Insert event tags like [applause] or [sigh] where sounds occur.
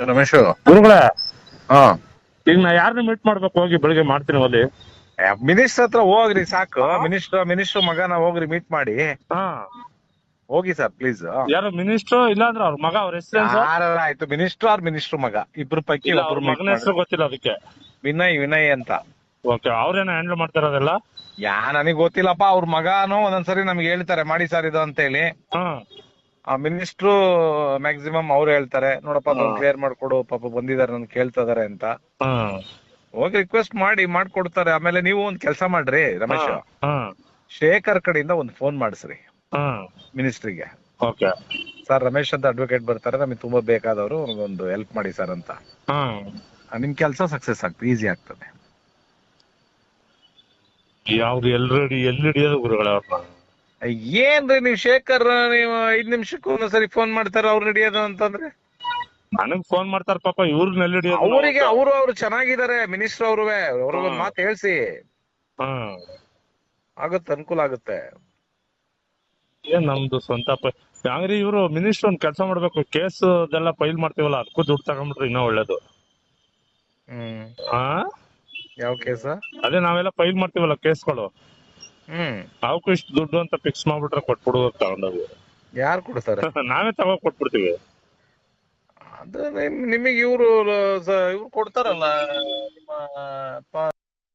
ರಮೇಶ್ ಗುರುಗಳೇ. ಹಾ. ಈಗ ನಾ ಯಾರನ್ನ ಮೀಟ್ ಮಾಡ್ಬೇಕು ಹೋಗಿ ಬೆಳಿಗ್ಗೆ ಮಾಡ್ತೀನಿ ಅಲ್ಲಿ ಮಿನಿಸ್ಟರ್ ಹತ್ರ ಹೋಗ್ರಿ ಸಾಕು. ಮಿನಿಸ್ಟರ್ ಮಿನಿಸ್ಟರ್ ಮಗನ ಹೋಗ್ರಿ ಮೀಟ್ ಮಾಡಿ. ಹಾ. ಹೋಗಿ ಸರ್ ಪ್ಲೀಸ್ ಯಾರು ಮಿನಿಸ್ಟರ್ ಇಲ್ಲ ಅಂದ್ರೆ ಅವ್ರ ಮಗ ಅವ್ರ ಹೆಸರು ಆಯ್ತು. ಮಿನಿಸ್ಟರ್ ಆರ್ ಮಿನಿಸ್ಟರ್ ಮಗ. ಇಬ್ರು ಪೈಕಿ ಒಬ್ರು ಅವ್ರ ಮಗನ ಹೆಸರು. ಗೊತ್ತಿಲ್ಲ ಅದಕ್ಕೆ. ವಿನಯ್ ವಿನಯ್ ಅಂತ. ಓಕೆ ಅವ್ರೇನ ಹ್ಯಾಂಡಲ್ ಮಾಡ್ತಾರದೆಲ್ಲ ಯಾ ನನಗ್ ಗೊತ್ತಿಲ್ಲಪ್ಪ. ಅವ್ರ ಮಗನು ಒಂದೊಂದ್ಸರಿ ನಮ್ಗೆ ಹೇಳ್ತಾರೆ ಮಾಡಿ ಸರ್ ಇದು ಅಂತ ಹೇಳಿ ಹಾ. ಆ ಮಿನಿಸ್ಟ್ರು ಮ್ಯಾಕ್ಸಿಮಮ್ ಅವ್ರು ಹೇಳ್ತಾರೆ ನೋಡಪ್ಪ ಅದನ್ನ ಕ್ಲಿಯರ್ ಮಾಡ್ಕೊಡು ಪಾಪ ಬಂದಿದ್ದಾರೆ ನನ್ ಕೇಳ್ತಾ ಇದಾರೆ ಅಂತ ಹೋಗಿ ರಿಕ್ವೆಸ್ಟ್ ಮಾಡಿ ಮಾಡ್ಕೊಡ್ತಾರೆ. ಆಮೇಲೆ ನೀವು ಒಂದ್ ಕೆಲಸ ಮಾಡ್ರಿ ರಮೇಶ್. ಶೇಖರ್ ಕಡೆಯಿಂದ ಒಂದ್ ಫೋನ್ ಮಾಡಿಸ್ರಿ ಮಿನಿಸ್ಟ್ರಿಗೆ ಓಕೆ. ಸರ್ ರಮೇಶ್ ಅಂತ ಅಡ್ವೊಕೇಟ್ ಬರ್ತಾರೆ ನಮಗೆ ತುಂಬಾ ಬೇಕಾದವರು ಒಂದು ಹೆಲ್ಪ್ ಮಾಡಿ ಸರ್ ಅಂತ. ನಿಮ್ ಕೆಲಸ ಸಕ್ಸಸ್ ಆಗ್ತದೆ ಈಸಿ ಆಗ್ತದೆ. ಯಾವ್ದು ಎಲ್ರೆಡಿ ಎಲ್ಲಿ ಹಿಡಿಯೋದು ಗುರುಗಳೇ ಏನ್ರಿ ನೀವು ಶೇಖರ್ ನೀವು ಐದ್ ನಿಮಿಷಕ್ಕೂ ಒಂದ್ಸರಿ ಫೋನ್ ಮಾಡ್ತಾರ ಅವ್ರು ಹಿಡಿಯೋದು ಅಂತಂದ್ರೆ? ನನಗ್ ಫೋನ್ ಮಾಡ್ತಾರ ಪಾಪ ಇವ್ರು ನೆಲ್ ಹಿಡಿಯೋದು ಅವರಿಗೆ ಅವರು ಅವ್ರು ಚೆನ್ನಾಗಿದ್ದಾರೆ ಮಿನಿಸ್ಟರ್ ಅವ್ರುವೆ. ಅವ್ರಿಗೊಂದ್ ಮಾತು ಹೇಳ್ಸಿ. ಹಾ. ಆಗುತ್ತೆ ಅನುಕೂಲ ಆಗುತ್ತೆ. ಏನ್ ನಮ್ದು ಸ್ವಂತ ಪ- ಹಂಗ್ರಿ ಇವ್ರು ಮಿನಿಸ್ಟರ್ ಒಂದ್ ಕೆಲಸ ಮಾಡ್ಬೇಕು ಕೇಸ್ ಅದೆಲ್ಲ ಫೈಲ್ ಮಾಡ್ತೀವಲ್ಲ ಅದಕ್ಕೂ ದುಡ್ಡು ತಗೊಂಡ್ಬಿಟ್ರೆ ಇನ್ನೂ ಒಳ್ಳೇದು. ಹ್ಮ್. ಆ ಯಾವ ಕೇಸ? ಅದೇ ನಾವೆಲ್ಲ ಫೈಲ್ ಮಾಡ್ತೀವಲ್ಲ ಕೇಸ್ಗಳು. ಹ್ಮ್. ಅವಕ್ಕೂ ಇಷ್ಟು ದುಡ್ಡು ಅಂತ ಫಿಕ್ಸ್ ಮಾಡ್ಬಿಟ್ರೆ ಕೊಟ್ಬಿಡು ತಗೊಂಡೋಗಿ. ಯಾರು ಕೊಡ್ತಾರೆ? [laughs] ನಾವೇ ತಗೋ ಕೊಟ್ಬಿಡ್ತೀವಿ. ಅದು ನಿಮ್- ನಿಮಗೆ ಇವರು ಇವ್ರು ಕೊಡ್ತಾರಲ್ಲ ನಿಮ್ಮ ಪ-